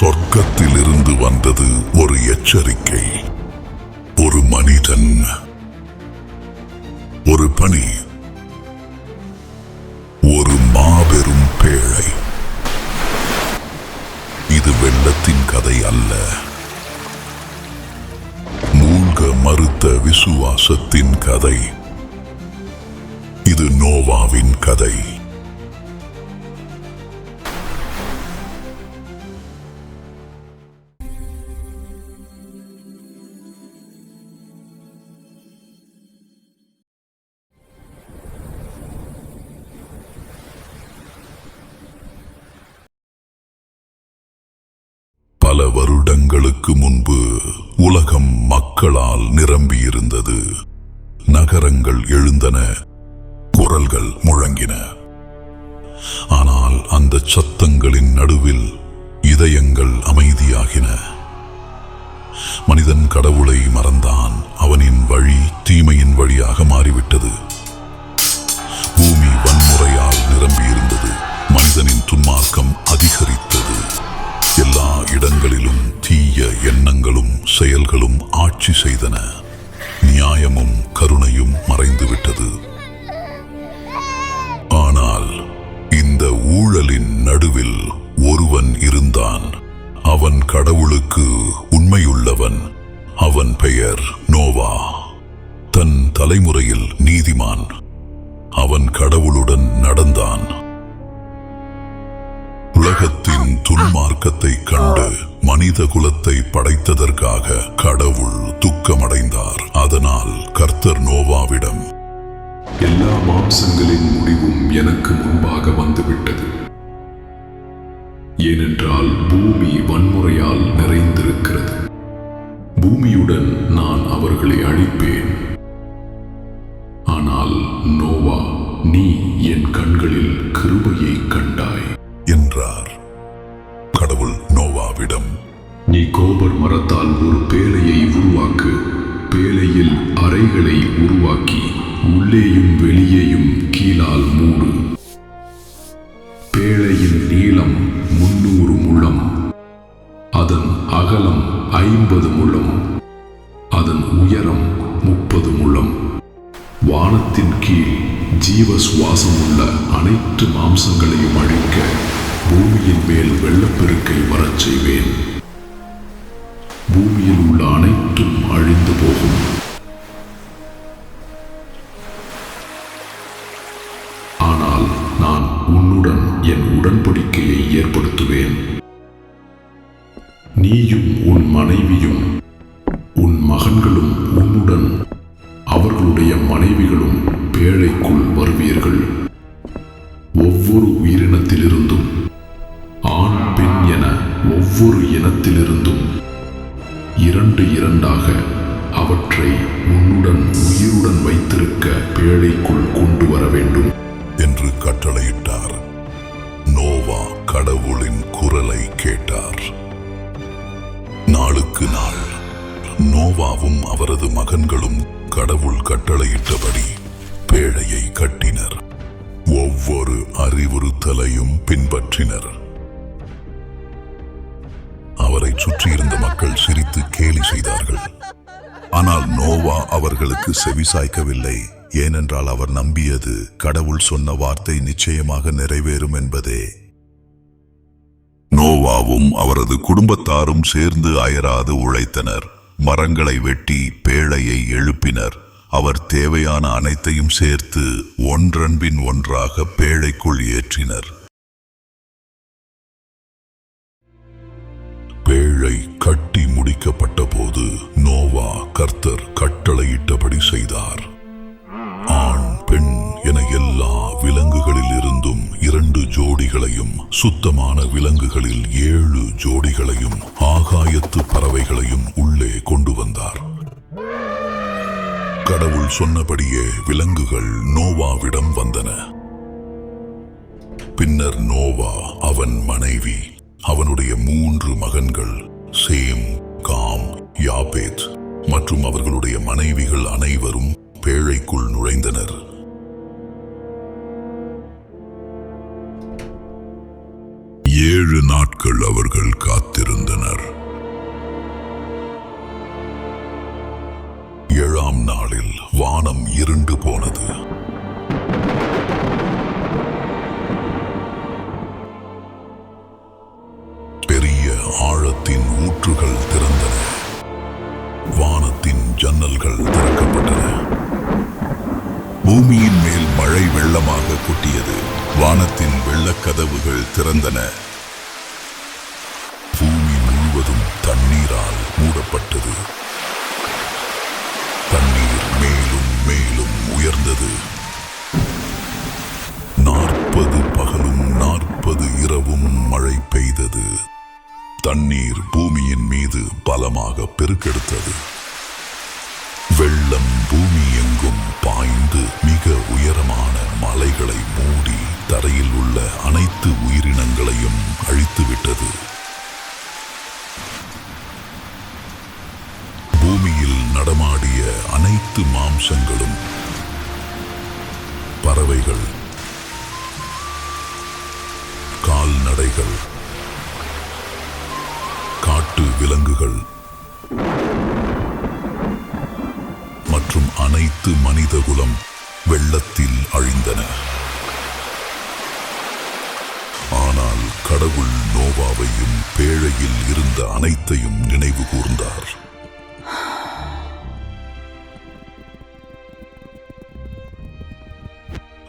சொர்க்கத்திலிருந்து வந்தது ஒரு எச்சரிக்கை. ஒரு மனிதன் ஒரு பணி ஒரு மாபெரும் பேழை. இது வெள்ளத்தின் கதை அல்ல. மூழ்க மறுத்த விசுவாசத்தின் கதை. இது நோவாவின் கதை. பல வருடங்களுக்கு முன்பு உலகம் மக்களால் நிரம்பியிருந்தது. நகரங்கள் எழுந்தன குரல்கள் முழங்கின. ஆனால் அந்த சத்தங்களின் நடுவில் இதயங்கள் அமைதியாகின. மனிதன் கடவுளை மறந்தான் அவனின் வழி தீமையின் வழியாக மாறிவிட்டது. செயல்களும் ஆட்சி செய்தன. நியாயமும் கருணையும் மறைந்துவிட்டது. ஆனால் இந்த ஊழலின் நடுவில் ஒருவன் இருந்தான். அவன் கடவுளுக்கு உண்மையுள்ளவன். அவன் பெயர் நோவா. தன் தலைமுறையில் நீதிமான். அவன் கடவுளுடன் நடந்தான். உலகத்தின் துன்மார்க்கத்தை கண்டு மனித குலத்தை படைத்ததற்காக கடவுள் துக்கமடைந்தார். அதனால் கர்த்தர் நோவாவிடம் எல்லா மாம்சங்களின் முடிவும் எனக்கு முன்பாக வந்துவிட்டது. ஏனென்றால் பூமி வன்முறையால் நிறைந்திருக்கிறது. பூமியுடன் நான் அவர்களை அழிப்பேன். பேழையில் அறைகளை உருவாக்கி உள்ளேயும் வெளியேயும் கீழால் மூடு. பேழையின் நீளம் முன்னூறு முழம். அதன் அகலம் ஐம்பது முழம். அதன் உயரம் முப்பது முழம். வானத்தின் கீழ் ஜீவ சுவாசமுள்ள அனைத்து மாம்சங்களையும் அழிக்க பூமியின் மேல் வெள்ளப்பெருக்கை வரச் செய்வேன். பூமியில் உள்ள அனைத்தும் அழிந்து போகும். ஆனால் நான் உன்னுடன் என் உடன்படிக்கையை ஏற்படுத்துவேன். நீயும் உன் மனைவியும் உன் மகன்களும் உன்னுடன் அவர்களுடைய மனைவிகளும் பேழைக்குள் வருவீர்கள். ஒவ்வொரு உயிரினத்திலிருந்தும் ஆண் பெண் என ஒவ்வொரு இனத்திலிருந்தும் இரண்டு இரண்டாக நாளுக்கு நாள் நோவாவும் அவரது மகன்களும் கடவுள் கட்டளையிட்டபடி பேழையை கட்டினர். ஒவ்வொரு அறிவுறுத்தலையும் பின்பற்றினர். அவரை சுற்றியிருந்த மக்கள் சிரித்து கேலி செய்தார்கள். ஆனால் நோவா அவர்களுக்கு செவிசாய்க்கவில்லை ஏனென்றால் அவர் நம்பியது கடவுள் சொன்ன வார்த்தை நிச்சயமாக நிறைவேறும் என்பதே. நோவாவும் அவரது குடும்பத்தாரும் சேர்ந்து அயராது உழைத்தனர். மரங்களை வெட்டி பேழையை எழுப்பினர். அவர் தேவையான அனைத்தையும் சேர்த்து ஒன்றன்பின் ஒன்றாக பேழைக்குள் ஏற்றினர். பேழை கட்டி முடிக்கப்பட்ட போது நோவா கர்த்தர் கட்டளையிட்டபடி செய்தார். ஆண் பெண் என எல்லா விலங்குகளில் இருந்தும் இரண்டு ஜோடிகளையும் சுத்தமான விலங்குகளில் ஏழு ஜோடிகளையும் ஆகாயத்து பறவைகளையும் உள்ளே கொண்டு வந்தார். கடவுள் சொன்னபடியே விலங்குகள் நோவாவிடம் வந்தன. பின்னர் நோவா அவன் மனைவி அவனுடைய மூன்று மகன்கள் சேம் காம் யாபேத் மற்றும் அவர்களுடைய மனைவிகள் அனைவரும் பேழைக்குள் நுழைந்தனர். ஏழு நாட்கள் அவர்கள் காத்திருந்தனர். ஏழாம் நாளில் வானம் இருண்டு போனது. பெரிய ஆழத்தின் ஊற்றுகள் திறந்தன. வானத்தின் ஜன்னல்கள் திறக்கப்பட்டன. பூமியின் மேல் மழை வெள்ளமாக கொட்டியது. வானத்தின் வெள்ளக்கதவுகள் திறந்தன. வேகமாக பெருக்கெடுத்தது. வெள்ளம் பூமி எங்கும் பாய்ந்து மிக உயரமான மலைகளை மூடி தரையில் உள்ள அனைத்து உயிரினங்களையும் அழித்துவிட்டது. பூமியில் நடமாடிய அனைத்து மாம்சங்களும் பறவைகள் கால்நடைகள் மற்றும் அனைத்து மனிதகுலம் வெள்ளத்தில் அழிந்தன. ஆனால் கடவுள் நோவாவையும் பேழையில் இருந்த அனைத்தையும் நினைவு கூர்ந்தார்.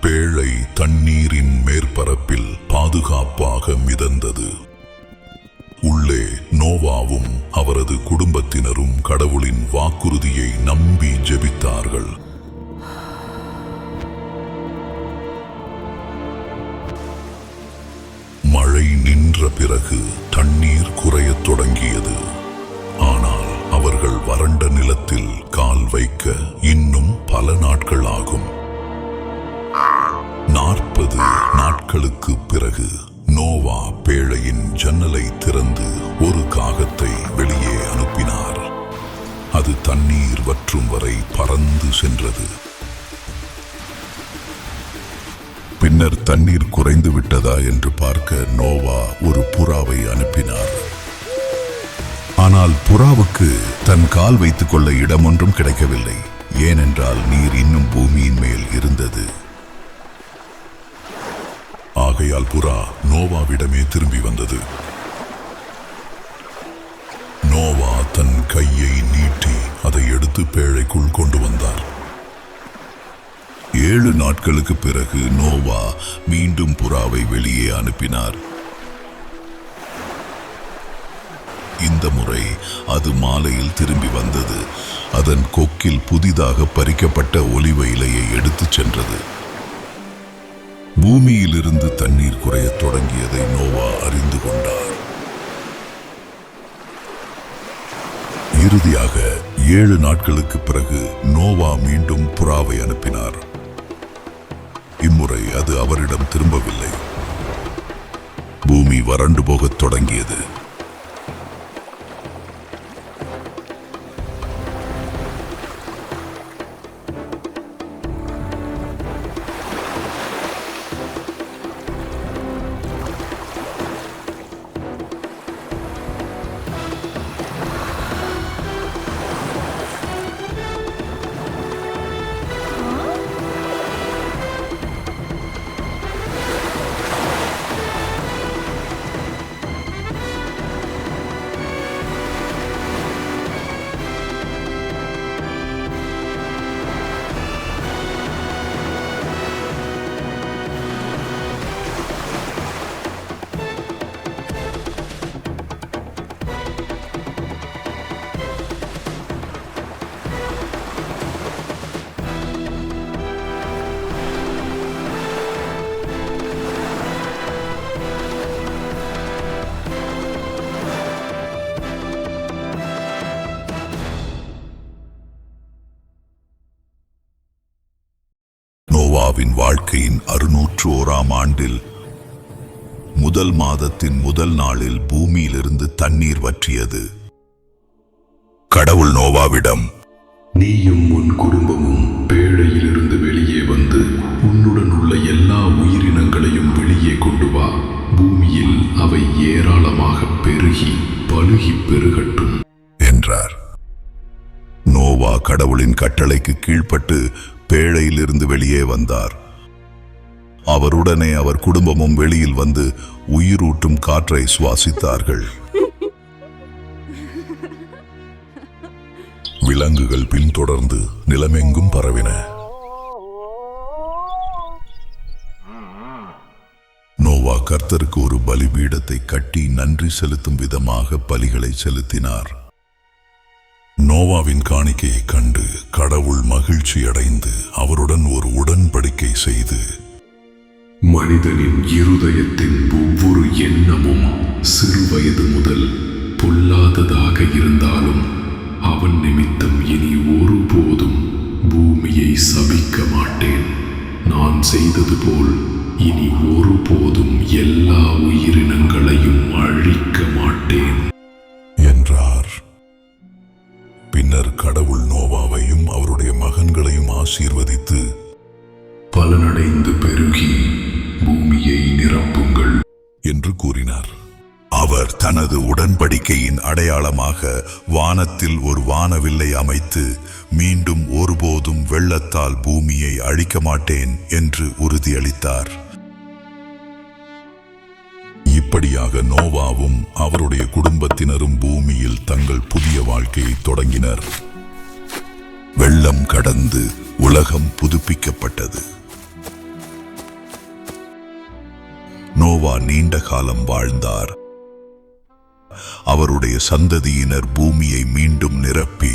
பேழை தண்ணீரின் மேற்பரப்பில் பாதுகாப்பாக மிதந்தது. உள்ளே நோவாவும் அவரது குடும்பத்தினரும் கடவுளின் வாக்குறுதியை நம்பி ஜெபித்தார்கள். மழை நின்ற பிறகு தண்ணீர் குறையத் தொடங்கியது. ஆனால் அவர்கள் வறண்ட நிலத்தில் கால் வைக்க இன்னும் பல நாட்கள் ஆகும். நாற்பது நாட்களுக்கு பிறகு நோவா பேழையின் ஜன்னலை திறந்து ஒரு காகத்தை வெளியே அனுப்பினார். அது தண்ணீர் வற்றும் வரை பறந்து சென்றது. பின்னர் தண்ணீர் குறைந்து விட்டதா என்று பார்க்க நோவா ஒரு புறாவை அனுப்பினார். ஆனால் புறாவுக்கு தன் கால் வைத்துக் கொள்ள இடம் ஒன்றும் கிடைக்கவில்லை. ஏனென்றால் நீர் இன்னும் பூமியின் மேல் இருந்தது. ஆகையால் புறா நோவாவிடமே திரும்பி வந்தது. நோவா தன் கையை நீட்டி அதை எடுத்து பேழைக்குள் கொண்டு வந்தார். ஏழு நாட்களுக்கு பிறகு நோவா மீண்டும் புறாவை வெளியே அனுப்பினார். இந்த முறை அது மாலையில் திரும்பி வந்தது. அதன் கொக்கில் புதிதாக பறிக்கப்பட்ட ஒலிவ இலையை எடுத்துச் சென்றது. பூமியிலிருந்து தண்ணீர் குறையத் தொடங்கியதை நோவா அறிந்து கொண்டார். இறுதியாக ஏழு நாட்களுக்கு பிறகு நோவா மீண்டும் புறாவை அனுப்பினார். இம்முறை அது அவரிடம் திரும்பவில்லை. பூமி வறண்டு போகத் தொடங்கியது. நோவாவின் வாழ்க்கையின் அறுநூற்று ஓராம் ஆண்டில் முதல் மாதத்தின் முதல் நாளில் பூமியிலிருந்து தண்ணீர் வற்றியது. கடவுள் நோவாவிடம் நீயும் உன் குடும்பமும் பேழையிலிருந்து வெளியே வந்து உன்னுடன் உள்ள எல்லா உயிரினங்களையும் வெளியே கொண்டு வா. பூமியில் அவை ஏராளமாக பெருகி பலுகி பெருகட்டும். என்றார். நோவா கடவுளின் கட்டளைக்கு கீழ்ப்பட்டு பேழையிலிருந்து வெளியே வந்தார். அவருடனே அவர் குடும்பமும் வெளியில் வந்து உயிரூட்டும் காற்றை சுவாசித்தார்கள். விலங்குகள் பின்தொடர்ந்து நிலமெங்கும் பரவின. நோவா கர்த்தருக்கு ஒரு பலிபீடத்தை கட்டி நன்றி செலுத்தும் விதமாக பலிகளை செலுத்தினார். நோவாவின் காணிக்கையை கண்டு கடவுள் மகிழ்ச்சி அடைந்து அவருடன் ஒரு உடன்படிக்கை செய்து மனிதனின் இருதயத்தின் ஒவ்வொரு எண்ணமும் சிறுவயது முதல் பொல்லாததாக இருந்தாலும் அவன் நிமித்தம் இனி ஒருபோதும் பூமியை சபிக்க மாட்டேன். நான் செய்தது போல் இனி ஒருபோதும் எல்லா உயிரினங்களையும் அழிக்க மாட்டேன். ஆசீர்வதித்து பலனடைந்து பெருகி பூமியை நிரப்புங்கள் என்று கூறினார். அவர் தனது உடன்படிக்கையின் அடையாளமாக வானத்தில் ஒரு வானவில்லை அமைத்து மீண்டும் ஒருபோதும் வெள்ளத்தால் பூமியை அழிக்க மாட்டேன் என்று உறுதியளித்தார். இப்படியாக நோவாவும் அவருடைய குடும்பத்தினரும் பூமியில் தங்கள் புதிய வாழ்க்கையை தொடங்கினர். வெள்ளம் கடந்து உலகம் புதுப்பிக்கப்பட்டது. நோவா நீண்ட காலம் வாழ்ந்தார். அவருடைய சந்ததியினர் பூமியை மீண்டும் நிரப்பி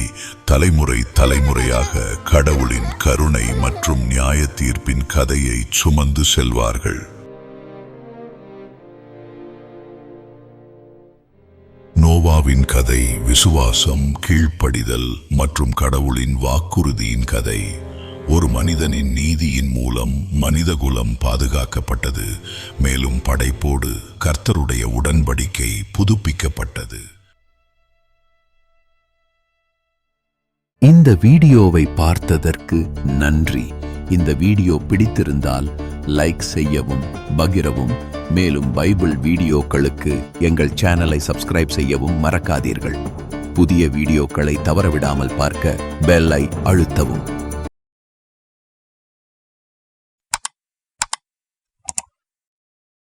தலைமுறை தலைமுறையாக கடவுளின் கருணை மற்றும் நியாய தீர்ப்பின் கதையை சுமந்து செல்வார்கள். நோவாவின் கதை விசுவாசம் கீழ்ப்படிதல் மற்றும் கடவுளின் வாக்குறுதியின் கதை. ஒரு மனிதனின் நீதியின் மூலம் மனிதகுலம் பாதுகாக்கப்பட்டது. மேலும் படைப்போடு கர்த்தருடைய உடன்படிக்கை புதுப்பிக்கப்பட்டது. இந்த வீடியோவை பார்த்ததற்கு நன்றி. இந்த வீடியோ பிடித்திருந்தால் லைக் செய்யவும் பகிரவும். மேலும் பைபிள் வீடியோக்களுக்கு எங்கள் சேனலை சப்ஸ்கிரைப் செய்யவும் மறக்காதீர்கள். புதிய வீடியோக்களை தவறவிடாமல் பார்க்க பெல்லை அழுத்தவும்.